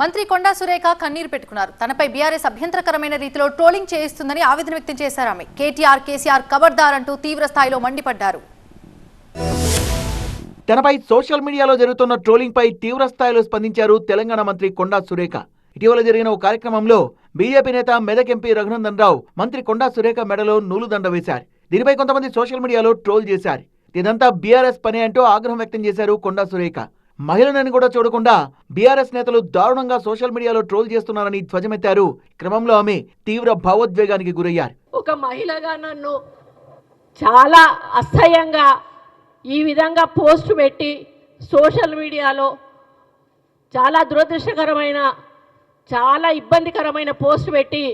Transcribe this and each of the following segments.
మంత్రి కొండా సురేఖ కన్నీరు పెట్టుకున్నారు. తనపై బీఆర్ఎస్ అభ్యంతరకరమైన రీతిలో ట్రోలింగ్ చేయిస్తుందని ఆవేదన వ్యక్తం చేశారు ఆమె. కేటీఆర్ కేసీఆర్ కబర్దార్ అంటూ తీవ్ర స్థాయిలో మండిపడ్డారు. తనపై సోషల్ మీడియాలో జరుగుతున్న ట్రోలింగ్ పై తీవ్ర స్థాయిలో స్పందించారు తెలంగాణ మంత్రి కొండా సురేఖ. ఇటీవల జరిగిన ఓ కార్యక్రమంలో బీజేపీ నేత మెదక్ ఎంపీ రఘునందన్ రావు మంత్రి కొండా సురేఖ మెడలో నూలుదండ వేశారు. దీనిపై కొంతమంది సోషల్ మీడియాలో ట్రోల్ చేశారు. ఇదంతా బీఆర్ఎస్ పని అంటూ ఆగ్రహం వ్యక్తం చేశారు కొండా సురేఖ. మహిళలను కూడా చూడకుండా బీఆర్ఎస్ నేతలు దారుణంగా సోషల్ మీడియాలో ట్రోల్ చేస్తున్నారని ధ్వజమెత్తారు. క్రమంలో ఆమె తీవ్ర భావోద్వేగానికి గురయ్యారు. ఒక మహిళగా నన్ను చాలా అసహ్యంగా ఈ విధంగా పోస్ట్ పెట్టి సోషల్ మీడియాలో చాలా దురదృష్టకరమైన చాలా ఇబ్బందికరమైన పోస్ట్ పెట్టి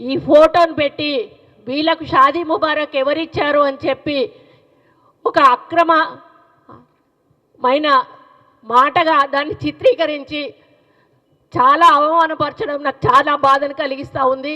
ఈ ఫోటోను పెట్టి వీళ్ళకు షాదీ ముబారక్ ఎవరిచ్చారు అని చెప్పి ఒక అక్రమమైన మాటగా దాన్ని చిత్రీకరించి చాలా అవమానపరచడం నాకు చాలా బాధను కలిగిస్తూ ఉంది.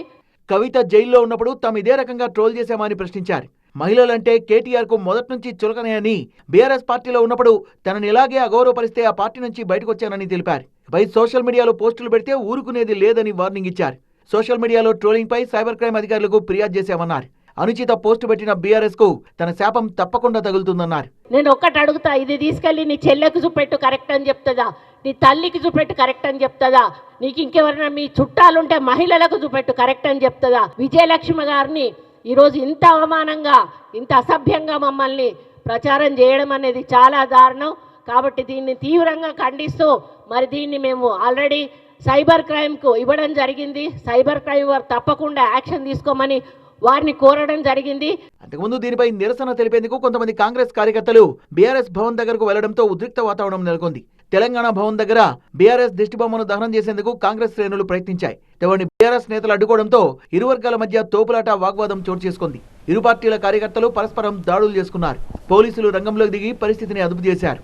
కవిత జైల్లో ఉన్నప్పుడు తాము ఇదే రకంగా ట్రోల్ చేశామని ప్రశ్నించారు. మహిళలంటే కేటీఆర్కు మొదటి నుంచి చులకనే అని బీఆర్ఎస్ పార్టీలో ఉన్నప్పుడు తనని ఇలాగే అగౌరవపరిస్తే ఆ పార్టీ నుంచి బయటకు వచ్చానని తెలిపారు. పై సోషల్ మీడియాలో పోస్టులు పెడితే ఊరుకునేది లేదని వార్నింగ్ ఇచ్చారు. సోషల్ మీడియాలో ట్రోలింగ్ పై సైబర్ క్రైమ్ అధికారులకు ఫిర్యాదు చేశామన్నారు. అనుచిత పోస్టు పెట్టిన బీఆర్ఎస్కు తన శాపం తప్పకుండా తగులుతుందన్నారు. నేను ఒక్కటి అడుగుతా ఇది తీసుకెళ్ళి నీ చెల్లెకు చూపెట్టు కరెక్ట్ అని చెప్తుందా? నీ తల్లికి చూపెట్టు కరెక్ట్ అని చెప్తుందా? నీకు ఇంకెవరైనా మీ చుట్టాలుంటే మహిళలకు చూపెట్టు కరెక్ట్ అని చెప్తుందా? విజయలక్ష్మి గారిని ఈరోజు ఇంత అవమానంగా ఇంత అసభ్యంగా మమ్మల్ని ప్రచారం చేయడం అనేది చాలా దారుణం. కాబట్టి దీన్ని తీవ్రంగా ఖండిస్తూ మరి దీన్ని మేము ఆల్రెడీ సైబర్ క్రైమ్కు ఇవ్వడం జరిగింది. సైబర్ క్రైమ్ వారు తప్పకుండా యాక్షన్ తీసుకోమని వారిని కోరడం జరిగింది. అంతకుముందు దీనిపై నిరసన తెలిపేందుకు కొంతమంది కాంగ్రెస్ కార్యకర్తలు బీఆర్ఎస్ భవన్ దగ్గరకు వెళ్ళడంతో ఉద్రిక్త వాతావరణం నెలకొంది. తెలంగాణ భవన్ దగ్గర బీఆర్ఎస్ దిష్టిబొమ్మను దహనం చేసేందుకు కాంగ్రెస్ శ్రేణులు ప్రయత్నించాయి. తెవని బీఆర్ఎస్ నేతలు అడ్డుకోవడంతో ఇరు వర్గాల మధ్య తోపులాట వాగ్వాదం చోటు చేసుకుంది. ఇరు పార్టీల కార్యకర్తలు పరస్పరం దాడులు చేసుకున్నారు. పోలీసులు రంగంలోకి దిగి పరిస్థితిని అదుపు చేశారు.